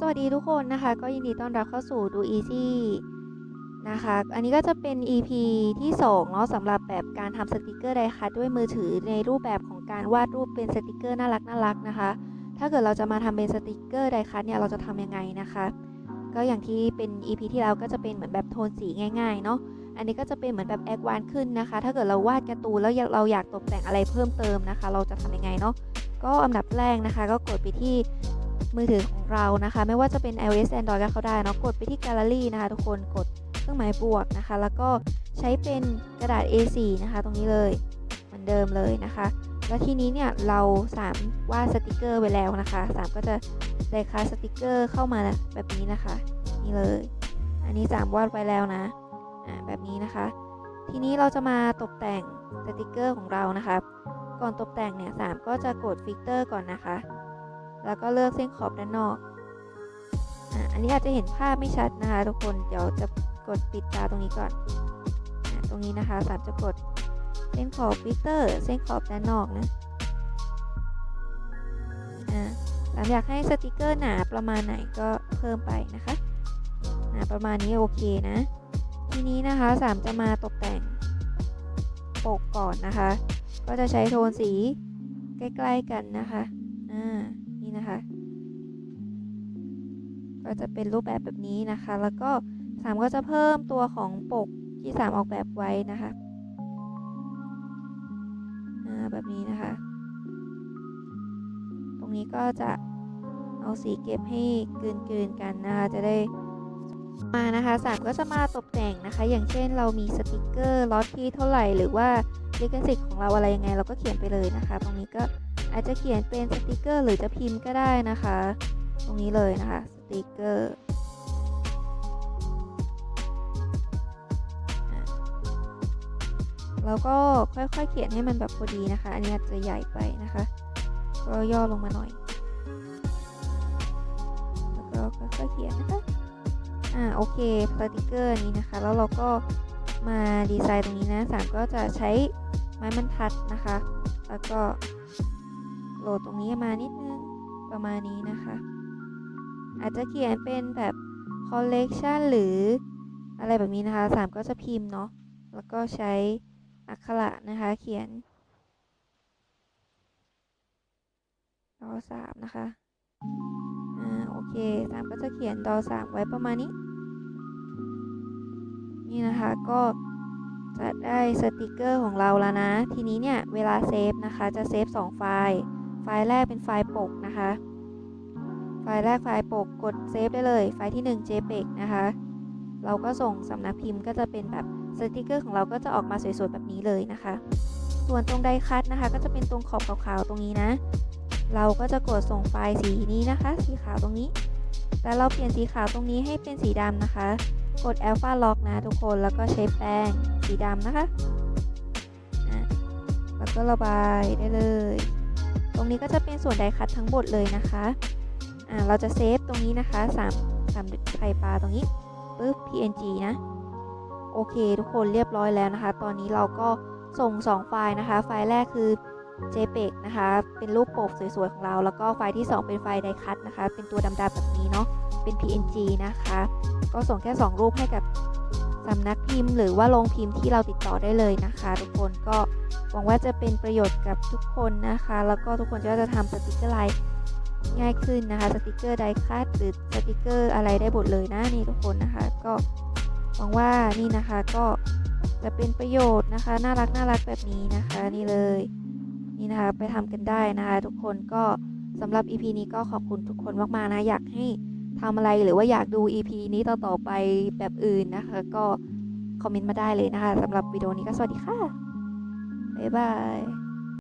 สวัสดีทุกคนนะคะ ก็ยินดีต้อนรับเข้าสู่ดู Easy นะคะ อันนี้ก็จะเป็น EP ที่2เนาะสำหรับแบบการทำสติกเกอร์ไดคัทด้วยมือถือในรูปแบบของการวาดรูปเป็นสติกเกอร์น่ารักน่ารักนะคะ ถ้าเกิดเราจะมาทำเป็นสติกเกอร์ไดคัทเนี่ยเราจะทำยังไงนะคะ ก็อย่างที่เป็น EP ที่แล้วก็จะเป็นเหมือนแบบโทนสีง่ายๆเนาะอันนี้ก็จะเป็นเหมือนแบบแอควานขึ้นนะคะ ถ้าเกิดเราวาดการ์ตูนแล้วเราอยากตกแต่งอะไรเพิ่มเติมนะคะ เราจะทำยังไงเนาะก็อันดับแรกนะคะ ก็กดไปที่ มือถือของเรานะคะ ไม่ว่าจะเป็น iOS Android ก็เข้าได้เนาะกดไปที่แกลเลอรี่นะคะทุกคนกดเครื่องหมายบวกนะคะ แล้วก็ใช้เป็นกระดาษ A4 นะคะ ตรงนี้เลยเหมือนเดิมเลยนะคะ แล้วทีนี้เนี่ยเราสามวาดสติกเกอร์ไว้แล้วนะคะสามก็จะได้ค่าสติกเกอร์เข้ามาแบบนี้นะคะ นี่เลย อันนี้สามวาดไว้แล้วนะอ่าแบบนี้นะคะ ทีนี้เราจะมาตกแต่งสติกเกอร์ของเรานะคะ ก่อนตกแต่งเนี่ยสามก็จะกดฟิลเตอร์ก่อนนะคะ แล้วก็เลือกเส้นขอบด้านนอกอะอันนี้อาจจะเห็นภาพไม่ชัดนะคะทุกคนเดี๋ยวจะกดปิดตาตรงนี้ก่อนอะตรงนี้นะคะสามจะกดเส้นขอบฟิลเตอร์ เส้นขอบด้านนอกนะอะสามอยากให้สติกเกอร์หนาประมาณไหนก็เพิ่มไปนะคะหนาประมาณนี้โอเคนะ ทีนี้นะคะสามจะมาตกแต่งปกก่อนนะคะ ก็จะใช้โทนสีใกล้ๆกันนะคะอ่า นี่นะคะ ก็จะเป็นรูปแบบแบบนี้นะคะ แล้วก็สามก็จะเพิ่มตัวของปกที่สามออกแบบไว้นะคะแบบนี้นะคะ ตรงนี้ก็จะเอาสีเก็บให้กลืนๆกันนะคะ จะได้มานะคะสามก็จะมาตกแต่งนะคะ อย่างเช่นเรามีสติกเกอร์ล็อตที่เท่าไหร่ หรือว่าลิขสิทธิ์ของเราอะไรยังไง เราก็เขียนไปเลยนะคะ ตรงนี้ก็ อาจจะเขียนเป็นสติกเกอร์ หรือจะพิมพ์ก็ได้นะคะ ตรงนี้เลยนะคะสติกเกอร์แล้วก็ค่อยๆเขียนให้มันแบบพอดีนะคะ อันนี้อาจจะใหญ่ไปนะคะ ก็ย่อลงมาหน่อย แล้วก็ค่อยๆเขียนนะคะ อ่าโอเคสติกเกอร์นี้นะคะ แล้วเราก็มาดีไซน์ตรงนี้นะสามก็จะใช้ไม้บรรทัดนะคะ แล้วก็ ลดตรงนี้มานิดนึงประมาณนี้นะคะ อาจจะเขียนเป็นแบบ collection หรืออะไรแบบนี้นะคะสามก็จะพิมพ์เนาะแล้วก็ใช้อักขระนะคะ เขียนดอสามนะคะ อ่า โอเคสามก็จะเขียนดอสามไว้ประมาณนี้ นี่นะคะ ก็จะได้สติกเกอร์ของเราแล้วนะ ทีนี้เนี่ย เวลาเซฟนะคะ จะเซฟ2ไฟล์ ฟล์แรกเป็นไฟล์ปกนะคะ ไฟล์แรกไฟล์ปกกดเซฟได้เลย ไฟล์ที่ 1 JPEG นะคะ เราก็ส่งสำนักพิมพ์ก็จะเป็นแบบสติกเกอร์ของเราก็จะออกมาสวยๆแบบนี้เลยนะคะ ส่วนตรงไดคัตนะคะ ก็จะเป็นตรงขอบขาวๆตรงนี้นะ เราก็จะกดส่งไฟล์สีนี้นะคะ สีขาวตรงนี้ แต่เราเปลี่ยนสีขาวตรงนี้ให้เป็นสีดำนะคะ กด Alpha Lock นะทุกคนแล้วก็ใช้แป้งสีดำนะคะอะแล้วก็ระบายได้เลย ตรงนี้ก็จะเป็นส่วนไดคัตทั้งหมดเลยนะคะอ่าเราจะเซฟตรงนี้นะคะ3 3ไข่ปลาตรงนี้ปึ๊บ PNG นะ โอเค ทุกคนเรียบร้อยแล้วนะคะ ตอนนี้เราก็ส่ง 2 ไฟล์นะคะ ไฟล์แรกคือ JPEG นะคะ เป็นรูปปกสวยๆ ของเรา แล้วก็ไฟล์ที่ 2 เป็นไฟล์ไดคัตนะคะ เป็นตัวดำๆแบบนี้เนาะ เป็น PNG นะคะ ก็ส่งแค่ 2 รูปให้กับ สำนักพิมพ์ หรือว่าโรงพิมพ์ที่เราติดต่อได้เลยนะคะ ทุกคนก็หวังว่าจะเป็นประโยชน์กับทุกคนนะคะ แล้วก็ทุกคนก็จะทำสติกเกอร์ลน์ง่ายขึ้นนะคะสติกเกอร์ไดคัตหรือสติกเกอร์อะไรได้หมดเลยนะนี่ทุกคนนะคะ ก็หวังว่านี่นะคะก็จะเป็นประโยชน์นะคะ น่ารักน่ารักแบบนี้นะคะ นี่เลยนี่นะคะไปทำกันได้นะคะ ทุกคนก็สำหรับ EP นี้ก็ขอบคุณทุกคนมากๆนะอยากให้ ทำอะไรหรือว่าอยากดู EP นี้ต่อๆไปแบบอื่นนะคะ ก็คอมเมนต์มาได้เลยนะคะสำหรับวิดีโอนี้ก็สวัสดีค่ะ บ๊ายบาย